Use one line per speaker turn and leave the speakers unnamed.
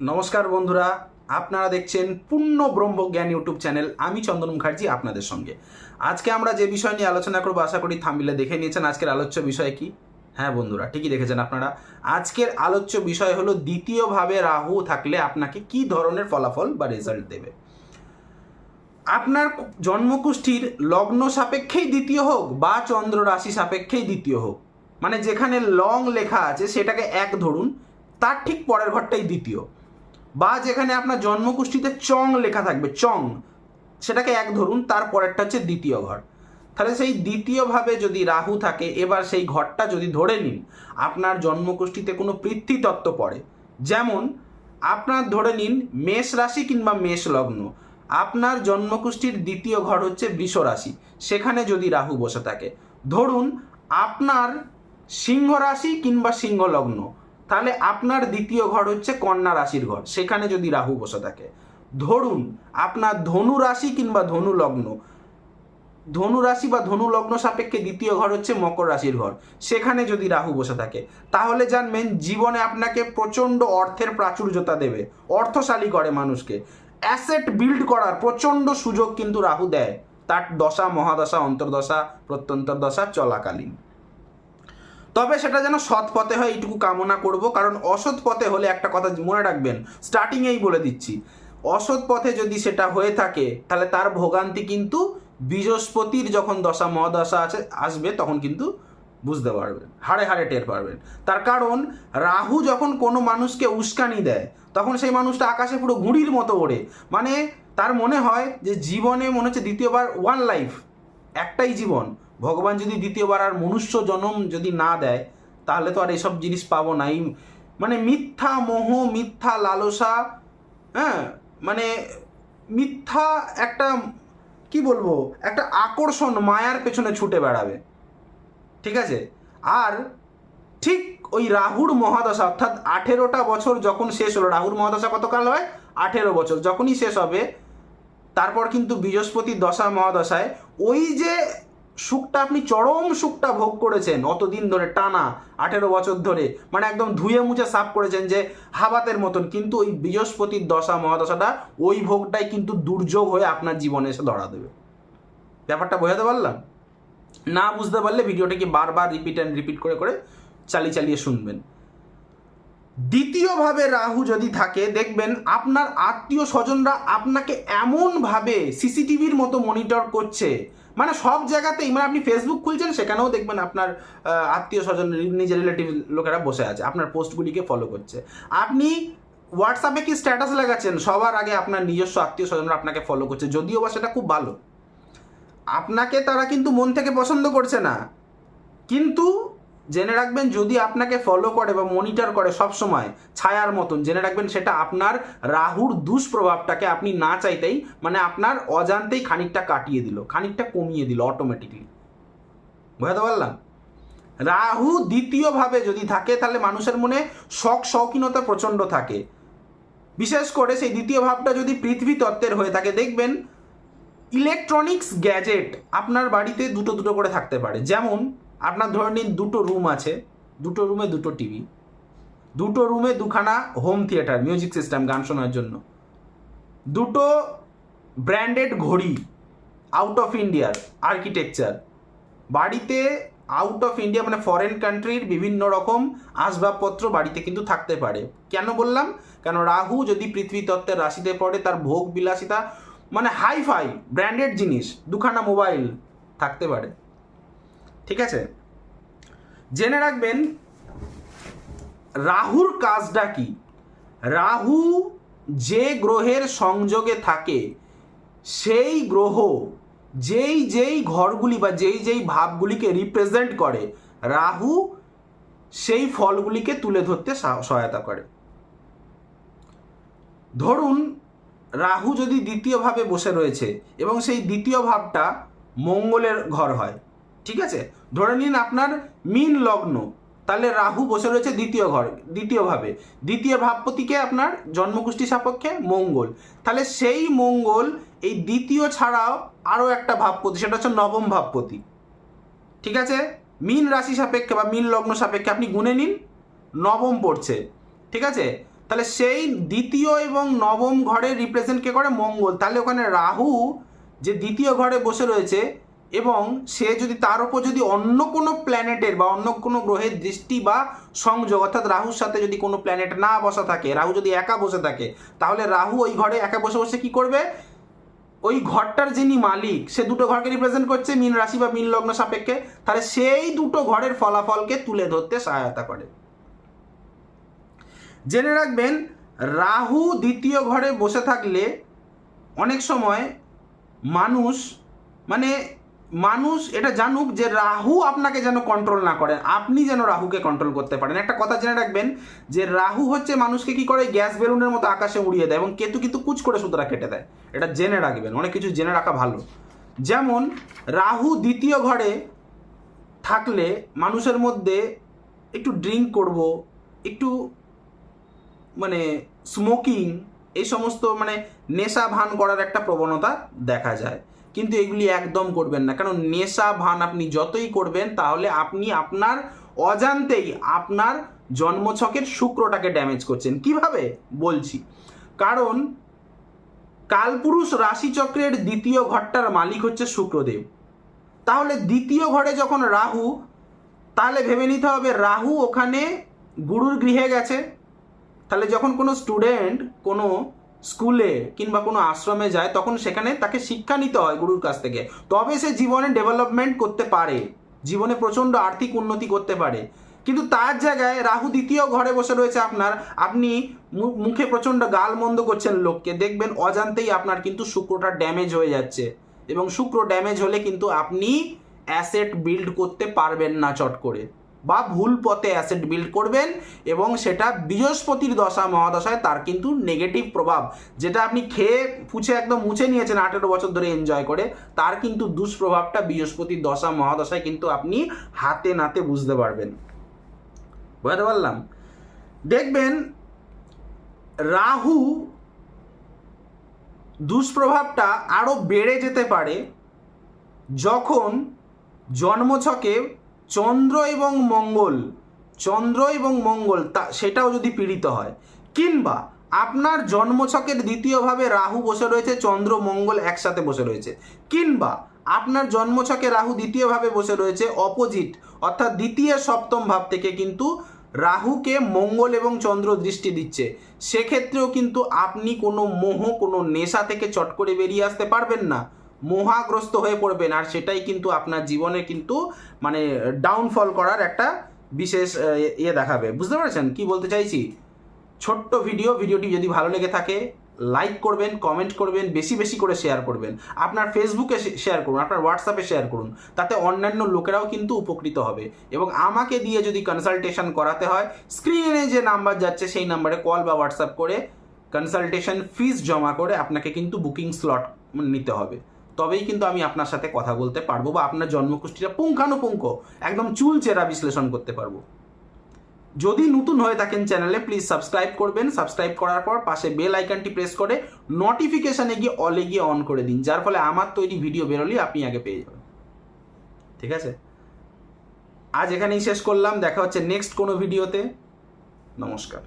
নমস্কার বন্ধুরা, আপনারা দেখছেন পূর্ণ ব্রহ্মজ্ঞান ইউটিউব চ্যানেল। আমি চন্দন মুখার্জি আপনাদের সঙ্গে। আজকে আমরা যে বিষয় নিয়ে আলোচনা করব, আশা করি থাম্বিলে দেখে নিয়েছেন। আজকের আলোচ্য বিষয় কি? হ্যাঁ বন্ধুরা, ঠিকই দেখেছেন আপনারা। আজকের আলোচ্য বিষয় হলো, দ্বিতীয়ভাবে রাহু থাকলে আপনাকে কি ধরনের ফলাফল বা রেজাল্ট দেবে? আপনার জন্মকুষ্ঠির লগ্ন সাপেক্ষেই দ্বিতীয় হোক বা চন্দ্র রাশি সাপেক্ষেই দ্বিতীয় হোক মানে যেখানে লং লেখা আছে, সেটাকে এক ধরুন, তার ঠিক পরের ঘরটাই দ্বিতীয়। বা যেখানে আপনার জন্মকুষ্ঠিতে চং লেখা থাকবে, চং। সেটাকে এক ধরুন, তার পরেরটা হচ্ছে দ্বিতীয় ঘর। তাহলে সেই দ্বিতীয়ভাবে যদি রাহু থাকে, এবার সেই ঘরটা যদি ধরে নিন, আপনার জন্মকুষ্ঠিতে কোনো পৃথ্বী তত্ত্ব পড়ে। যেমন, আপনার ধরে নিন, মেষ রাশি কিংবা মেষ লগ্ন। আপনার জন্মকুষ্ঠির দ্বিতীয় ঘর হচ্ছে বৃষ রাশি। সেখানে যদি রাহু বসে থাকে, ধরুন, আপনার সিংহ রাশি কিংবা সিংহ লগ্ন। তাহলে আপনার দ্বিতীয় ঘর হচ্ছে কন্যা রাশির ঘর। সেখানে যদি রাহু বসে থাকে, ধরুন আপনার ধনু রাশি কিংবা ধনু লগ্ন, ধনু রাশি বা ধনু লগ্ন সাপেক্ষে দ্বিতীয় ঘর হচ্ছে মকর রাশির ঘর। সেখানে যদি রাহু বসে থাকে, তাহলে জানবেন জীবনে আপনাকে প্রচণ্ড অর্থের প্রাচুর্যতা দেবে, অর্থশালী করে মানুষকে। অ্যাসেট বিল্ড করার প্রচণ্ড সুযোগ কিন্তু রাহু দেয়। তার দশা, মহাদশা, অন্তর্দশা প্রত্যন্তর দশা চলাকালীন। তবে সেটা যেন সৎ পথে হয়, এইটুকু কামনা করব। কারণ অসৎ পথে হলে একটা কথা মনে রাখবেন স্টার্টিংয়েই বলে দিচ্ছি। অসৎ পথে যদি সেটা হয়ে থাকে, তাহলে তার ভোগান্তি কিন্তু বৃহস্পতির যখন দশা, মহাদশা আছে, আসবে, তখন কিন্তু বুঝতে পারবেন, হাড়ে হাড়ে টের পারবেন। তার কারণ, রাহু যখন কোনো মানুষকে উস্কানি দেয়, তখন সেই মানুষটা আকাশে পুরো ঘুড়ির মতো ওড়ে। মানে তার মনে হয় যে, জীবনে মনে হচ্ছে দ্বিতীয়বার ওয়ান লাইফ একটাই জীবন। ভগবান যদি দ্বিতীয়বার আর মনুষ্য জন্ম যদি না দেয়, তাহলে তো আর এসব জিনিস পাবো না। এই মানে মিথ্যা মোহ, মিথ্যা লালসা হ্যাঁ? মানে মিথ্যা একটা, কি বলব? একটা আকর্ষণ মায়ার পেছনে ছুটে বেড়াবে। ঠিক আছে? আর ঠিক ওই রাহুর মহাদশা, অর্থাৎ আঠেরোটা বছর যখন শেষ হলো, রাহুর মহাদশা কতকাল হয়? আঠেরো বছর। যখনই শেষ হবে, তারপর কিন্তু বৃহস্পতির দশা মহাদশায়, ওই যে সুখটা আপনি চরম সুখটা ভোগ করেছেন অতদিন ধরে, টানা আঠেরো বছর ধরে। মানে একদম ধুয়ে মুছে সাফ করেছেন যে হাবাতের মতন। কিন্তু ওই বৃহস্পতির দশা, মহাদশাটা, ওই ভোগটাই কিন্তু দুর্যোগ হয়ে আপনার জীবনে এসে ধরা দেবে। ব্যাপারটা বোঝাতে পারলাম? না বুঝতে পারলে ভিডিওটাকে বারবার রিপিট অ্যান্ড রিপিট করে করে চালিয়ে চালিয়ে শুনবেন। দ্বিতীয়ভাবে রাহু যদি থাকে, দেখবেন আপনার আত্মীয় স্বজনরা আপনাকে এমনভাবে সিসিটিভির মতো মনিটর করছে মানে সব জায়গাতেই মানে আপনি ফেসবুক খুলছেন, সেখানেও দেখবেন আপনার আত্মীয় স্বজন, নিজের রিলেটিভ লোকেরা বসে আছে, আপনার পোস্টগুলিকে ফলো করছে। আপনি হোয়াটসঅ্যাপে কি স্ট্যাটাস লাগাচ্ছেন? সবার আগে আপনার নিজস্ব আত্মীয় স্বজনরা আপনাকে ফলো করছে, যদিও বা সেটা খুব ভালো। আপনাকে তারা কিন্তু মন থেকে পছন্দ করছে না। কিন্তু জেনে রাখবেন, যদি আপনাকে ফলো করে বা মনিটর করে সব সময় ছায়ার মতন, জেনে রাখবেন সেটা আপনার রাহুর দুষ্প্রভাবটাকে আপনি না চাইতেই মানে আপনার অজান্তেই খানিকটা কাটিয়ে দিল, খানিকটা কমিয়ে দিল অটোমেটিকলি বোঝাতে পারলাম? রাহু দ্বিতীয়ভাবে যদি থাকে, তাহলে মানুষের মনে শখ শৌখিনতা প্রচণ্ড থাকে। বিশেষ করে সেই দ্বিতীয় ভাবটা যদি পৃথিবী তত্ত্বের হয়ে থাকে, দেখবেন ইলেকট্রনিক্স গ্যাজেট আপনার বাড়িতে দুটো দুটো করে থাকতে পারে। যেমন আপনার ধরে নিন দুটো রুম আছে। দুটো রুমে দুটো টিভি দুটো রুমে দুখানা হোম থিয়েটার মিউজিক সিস্টেম গান শোনার জন্য। দুটো ব্র্যান্ডেড ঘড়ি আউট অফ ইন্ডিয়ার আর্কিটেকচার বাড়িতে আউট অফ ইন্ডিয়া মানে ফরেন কান্ট্রির বিভিন্ন রকম আসবাবপত্র বাড়িতে কিন্তু থাকতে পারে। কেন বললাম? কেন রাহু যদি পৃথিবী তত্ত্বের রাশিতে পড়ে, তার ভোগ বিলাসিতা মানে হাই ফাই ব্র্যান্ডেড জিনিস, দুখানা মোবাইল থাকতে পারে। ঠিক আছে? জেনে রাখবেন, রাহুর কাজটা কি? রাহু যে গ্রহের সংযোগে থাকে, সেই গ্রহ যেই যেই ঘরগুলি বা যেই যেই ভাবগুলিকে রিপ্রেজেন্ট করে, রাহু সেই ফলগুলিকে তুলে ধরতে সহায়তা করে। ধরুন, রাহু যদি দ্বিতীয়ভাবে বসে রয়েছে এবং সেই দ্বিতীয় ভাবটা মঙ্গলের ঘর হয় ঠিক আছে? ধরে নিন আপনার মিন লগ্ন। তাহলে রাহু বসে রয়েছে দ্বিতীয় ঘর, দ্বিতীয়ভাবে। দ্বিতীয় ভাবপতিকে আপনার জন্মকুষ্ঠী সাপেক্ষে মঙ্গল। তাহলে সেই মঙ্গল, এই দ্বিতীয় ছাড়াও আরও একটা ভাবপতি, সেটা হচ্ছে নবম ভাবপতি। ঠিক আছে? মিন রাশি সাপেক্ষে বা মিন লগ্ন সাপেক্ষে আপনি গুনে নিন, নবম পড়ছে। ঠিক আছে? তাহলে সেই দ্বিতীয় এবং নবম ঘরে রিপ্রেজেন্ট কে করে মঙ্গল। তাহলে ওখানে রাহু যে দ্বিতীয় ঘরে বসে রয়েছে এবং সে যদি তার উপর যদি অন্য কোনো প্ল্যানেটের বা অন্য কোনো গ্রহের দৃষ্টি বা সংযোগ, অর্থাৎ রাহুর সাথে যদি কোনো প্ল্যানেট না বসা থাকে, রাহু যদি একা বসে থাকে, তাহলে রাহু ওই ঘরে একা বসে বসে কি করবে? ওই ঘরটার যিনি মালিক, সে দুটো ঘরকে রিপ্রেজেন্ট করছে, মিন রাশি বা মীন লগ্ন সাপেক্ষে। তাহলে সেই দুটো ঘরের ফলাফলকে তুলে ধরতে সহায়তা করে। জেনে রাখবেন, রাহু দ্বিতীয় ঘরে বসে থাকলে অনেক সময় মানুষ মানে মানুষ এটা জানুক যে রাহু আপনাকে যেন কন্ট্রোল না করেন আপনি যেন রাহুকে কন্ট্রোল করতে পারেন। একটা কথা জেনে রাখবেন যে রাহু হচ্ছে মানুষকে কি করে? গ্যাস বেলুনের মতো আকাশে উড়িয়ে দেয় এবং কেতু কিন্তু কুচ করে সুতরা কেটে দেয়। এটা জেনে রাখবেন। অনেক কিছু জেনে রাখা ভালো। যেমন, রাহু দ্বিতীয় ঘরে থাকলে মানুষের মধ্যে একটু ড্রিঙ্ক করব, একটু মানে স্মোকিং এই সমস্ত মানে নেশা ভান করার একটা প্রবণতা দেখা যায়। কিন্তু এগুলি একদম করবেন না। কারণ নেশা ভান আপনি যতই করবেন, তাহলে আপনি আপনার অজান্তেই আপনার জন্মছকের শুক্রটাকে ড্যামেজ করছেন। কীভাবে? বলছি। কারণ কালপুরুষ রাশিচক্রের দ্বিতীয় ঘরটার মালিক হচ্ছে শুক্রদেব। তাহলে দ্বিতীয় ঘরে যখন রাহু, তাহলে ভেবে নিতে হবে রাহু ওখানে গুরুর গৃহে গেছে। তাহলে যখন কোনো স্টুডেন্ট কোনো স্কুলে কিংবা কোনো আশ্রমে যায়, তখন সেখানে তাকে শিক্ষা নিতে হয় গুরুর কাছ থেকে। তবে সে জীবনে ডেভেলপমেন্ট করতে পারে। জীবনে প্রচণ্ড আর্থিক উন্নতি করতে পারে। কিন্তু তার জায়গায় রাহু দ্বিতীয় ঘরে বসে রয়েছে আপনার। আপনি মুখে প্রচণ্ড গাল মন্দ করছেন লোককে। দেখবেন অজান্তেই আপনার কিন্তু শুক্রটা ড্যামেজ হয়ে যাচ্ছে। এবং শুক্র ড্যামেজ হলে কিন্তু আপনি অ্যাসেট বিল্ড করতে পারবেন না চট করে। বা ভুল পথে অ্যাসেট বিল্ড করবেন এবং সেটা বৃহস্পতির দশা, মহাদশায় তার কিন্তু নেগেটিভ প্রভাব। যেটা আপনি খেয়ে পুছে একদম মুছে নিয়েছেন আঠেরো বছর ধরে এনজয় করে, তার কিন্তু দুষ্প্রভাবটা বৃহস্পতির দশা, মহাদশায় কিন্তু আপনি হাতে নাতে বুঝতে পারবেন। বুঝতে পারলাম? দেখবেন, রাহু দুষ্প্রভাবটা আরও বেড়ে যেতে পারে যখন জন্মছকে চন্দ্র এবং মঙ্গল, চন্দ্র এবং মঙ্গল, তা সেটাও যদি পীড়িত হয়। কিংবা আপনার জন্মছকের দ্বিতীয়ভাবে রাহু বসে রয়েছে, চন্দ্র, মঙ্গল একসাথে বসে রয়েছে। কিংবা আপনার জন্মছকে রাহু দ্বিতীয়ভাবে বসে রয়েছে অপোজিট অর্থাৎ দ্বিতীয় সপ্তম ভাব থেকে কিন্তু রাহুকে মঙ্গল এবং চন্দ্র দৃষ্টি দিচ্ছে। সেক্ষেত্রেও কিন্তু আপনি কোনো মোহ, কোনো নেশা থেকে চট করে বেরিয়ে আসতে পারবেন না। মোহাগ্রস্ত হয়ে পড়বেন, আর সেটাই কিন্তু আপনার জীবনে কিন্তু মানে ডাউনফল করার একটা বিশেষ ইয়ে দেখাবে। বুঝতে পেরেছেন কি বলতে চাইছি? ছোট্ট ভিডিও ভিডিওটি যদি ভালো লেগে থাকে লাইক করবেন কমেন্ট করবেন, বেশি বেশি করে শেয়ার করবেন। আপনার ফেসবুকে শেয়ার করুন, আপনার হোয়াটসঅ্যাপে শেয়ার করুন, তাতে অন্যান্য লোকেরাও কিন্তু উপকৃত হবে। এবং আমাকে দিয়ে যদি কনসালটেশন করাতে হয় স্ক্রিনে যে নাম্বার যাচ্ছে, সেই নাম্বারে কল বা হোয়াটসঅ্যাপ করে কনসালটেশন ফিস জমা করে আপনাকে কিন্তু বুকিং স্লট নিতে হবে। তবেই কিন্তু আমি আপনার সাথে কথা বলতে পারব বা আপনার জন্মকুষ্ঠিটা পুঙ্খানুপুঙ্খ একদম চুলচেরা বিশ্লেষণ করতে পারব। যদি নতুন হয়ে থাকেন চ্যানেলে প্লিজ সাবস্ক্রাইব করবেন। সাবস্ক্রাইব করার পর পাশে বেল আইকনটি প্রেস করে নোটিফিকেশানে গিয়ে অলে গিয়ে অন করে দিন, যার ফলে আমার তৈরি ভিডিও বেরোলেই আপনি আগে পেয়ে যাবেন। ঠিক আছে? আজ এখানেই শেষ করলাম। দেখা হচ্ছে নেক্সট কোনো ভিডিওতে নমস্কার।